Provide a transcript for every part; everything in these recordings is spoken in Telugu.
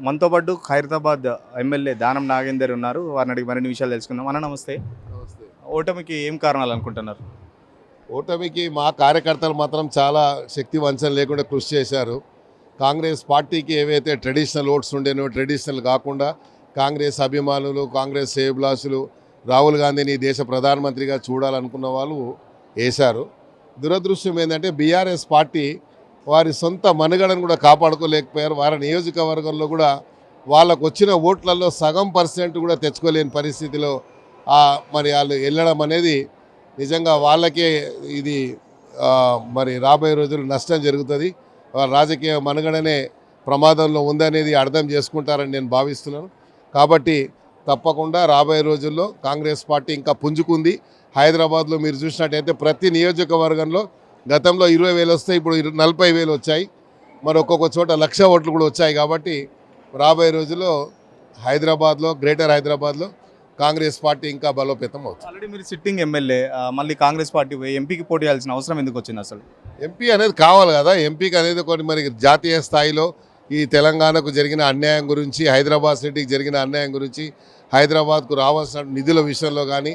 మనతో పాటు ఖైరతాబాద్ ఎమ్మెల్యే దానం నాగేందర్ ఉన్నారు. వారిని అడిగి మరిన్ని విషయాలు తెలుసుకుందాం. అన్న నమస్తే. ఓటమికి ఏం కారణాలు అనుకుంటున్నారు? ఓటమికి మా కార్యకర్తలు మాత్రం చాలా శక్తి వంచన లేకుండా కృషి చేశారు. కాంగ్రెస్ పార్టీకి ఏవైతే ట్రెడిషనల్ ఓట్స్ ఉండేనో ట్రెడిషనల్ కాకుండా కాంగ్రెస్ అభిమానులు కాంగ్రెస్ సేబ్లాసులు రాహుల్ గాంధీని దేశ ప్రధానమంత్రిగా చూడాలనుకున్న వాళ్ళు వేశారు. దురదృష్టం ఏంటంటే బీఆర్ఎస్ పార్టీ వారి సొంత మనుగడను కూడా కాపాడుకోలేకపోయారు. వారి నియోజకవర్గంలో కూడా వాళ్ళకు వచ్చిన ఓట్లలో సగం పర్సెంట్ కూడా తెచ్చుకోలేని పరిస్థితిలో మరి వాళ్ళు వెళ్ళడం అనేది నిజంగా వాళ్ళకే ఇది మరి రాబోయే రోజులు నష్టం జరుగుతుంది. రాజకీయ మనుగడనే ప్రమాదంలో ఉందనేది అర్థం చేసుకుంటారని నేను భావిస్తున్నాను. కాబట్టి తప్పకుండా రాబోయే రోజుల్లో కాంగ్రెస్ పార్టీ ఇంకా పుంజుకుంది. హైదరాబాద్లో మీరు చూసినట్టయితే ప్రతి నియోజకవర్గంలో గతంలో ఇరవై వేలు వస్తాయి ఇప్పుడు నలభై వేలు వచ్చాయి. మరి ఒక్కొక్క చోట లక్ష ఓట్లు కూడా వచ్చాయి కాబట్టి రాబోయే రోజుల్లో హైదరాబాద్లో గ్రేటర్ హైదరాబాద్లో కాంగ్రెస్ పార్టీ ఇంకా బలోపేతం అవుతుంది. ఆల్రెడీ మీరు సిట్టింగ్ ఎమ్మెల్యే మళ్ళీ కాంగ్రెస్ పార్టీ ఎంపీకి పోటీ చేయాల్సిన అవసరం ఎందుకు వచ్చింది అసలు? ఎంపీ అనేది కావాలి కదా. ఎంపీకి అనేది కొన్ని మరి జాతీయ స్థాయిలో ఈ తెలంగాణకు జరిగిన అన్యాయం గురించి హైదరాబాద్ సిటీకి జరిగిన అన్యాయం గురించి హైదరాబాద్కు రావాల్సిన నిధుల విషయంలో కానీ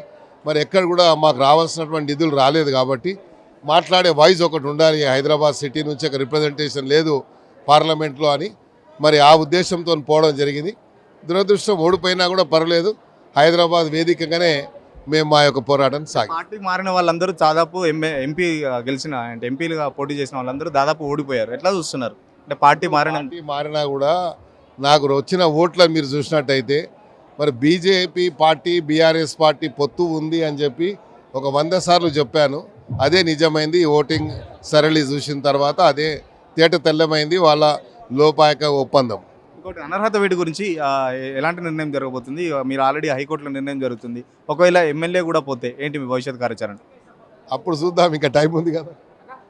మరి ఎక్కడ కూడా మాకు రావాల్సినటువంటి నిధులు రాలేదు కాబట్టి మాట్లాడే వాయిస్ ఒకటి ఉండాలి హైదరాబాద్ సిటీ నుంచి ఒక రిప్రజెంటేషన్ లేదు పార్లమెంట్లో అని. మరి ఆ ఉద్దేశంతో పోవడం జరిగింది. దురదృష్టం ఓడిపోయినా కూడా పర్లేదు హైదరాబాద్ వేదికగానే మేము మా యొక్క పోరాటం సాగి పార్టీ మారిన వాళ్ళందరూ దాదాపు ఎంఏ ఎంపీ గెలిచిన అంటే ఎంపీలుగా పోటీ చేసిన వాళ్ళందరూ దాదాపు ఓడిపోయారు. ఎట్లా చూస్తున్నారు? అంటే పార్టీ మారిన పార్టీ మారినా కూడా నాకు వచ్చిన ఓట్లను మీరు చూసినట్టయితే మరి బీజేపీ పార్టీ బీఆర్ఎస్ పార్టీ పొత్తు ఉంది అని చెప్పి ఒక వంద సార్లు చెప్పాను. అదే నిజమైంది. ఓటింగ్ సరళి చూసిన తర్వాత అదే తేట తెల్లమైంది వాళ్ళ లోపాయక ఒప్పందం. ఇంకోటి అనర్హత వేడి గురించి ఎలాంటి నిర్ణయం జరగబోతుంది? మీరు ఆల్రెడీ హైకోర్టులో నిర్ణయం జరుగుతుంది. ఒకవేళ ఎమ్మెల్యే కూడా పోతే ఏంటి మీ భవిష్యత్ కార్యాచరణ? అప్పుడు చూద్దాం ఇంకా టైం ఉంది కదా.